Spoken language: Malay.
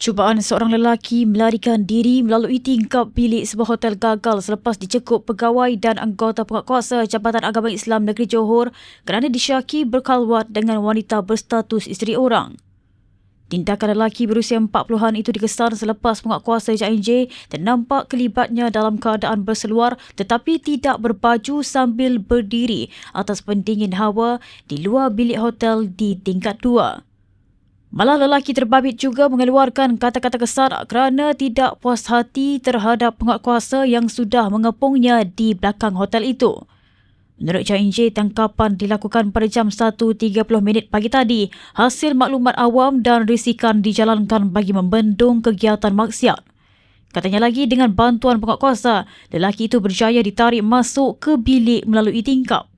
Cubaan seorang lelaki melarikan diri melalui tingkap bilik sebuah hotel gagal selepas dicekup pegawai dan anggota penguatkuasa Jabatan Agama Islam Negeri Johor kerana disyaki berkalwat dengan wanita berstatus isteri orang. Tindakan lelaki berusia 40-an itu dikesan selepas penguatkuasa JNJ ternampak kelibatnya dalam keadaan berseluar tetapi tidak berbaju sambil berdiri atas pendingin hawa di luar bilik hotel di tingkat 2. Malah lelaki terbabit juga mengeluarkan kata-kata kesat kerana tidak puas hati terhadap penguatkuasa yang sudah mengepungnya di belakang hotel itu. Menurut J, tangkapan dilakukan pada jam 1.30 minit pagi tadi hasil maklumat awam dan risikan dijalankan bagi membendung kegiatan maksiat. Katanya lagi dengan bantuan penguatkuasa, lelaki itu berjaya ditarik masuk ke bilik melalui tingkap.